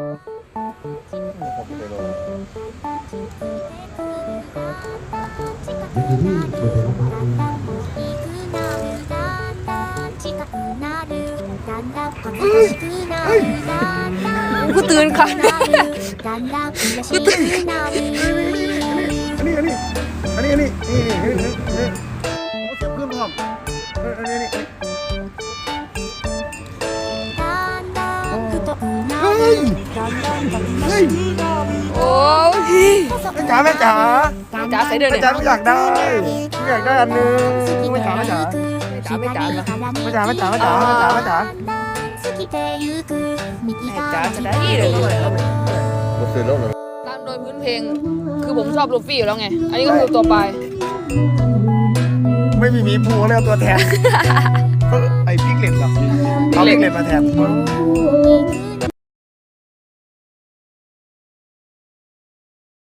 ผมไปลงกูตื่นอันนี้อันนี้อันนี้อันนี้นี่นี่นี่นี่นี่โอ้เสียบขึ้นพร้อมเอออันนี้ ฮ้ย เฮ้ยโอ้ยแม่จ๋าแม่จ๋าจ๋าใส่เดินแม่เนี่ยจ๋าไม่อยากได้ไม่อยากได้อันนึงแม่จ๋าแม่จ๋าจ๋าไม่จ๋าเหรอแม่จ๋าแม่จ๋าแม่จ๋าแม่จ๋าแม่จ๋าแม่จ๋าจะได้เลยมันคือโลกเลยตามโดยพื้นเพลง คือผมชอบลูฟี่อยู่แล้วไง อันนี้ก็คือตัวปลายไม่มีหมีภูเลยเอาตัวแทนเออไอ้พิกเลตเหรอเอาพิกเลตมาแทนโ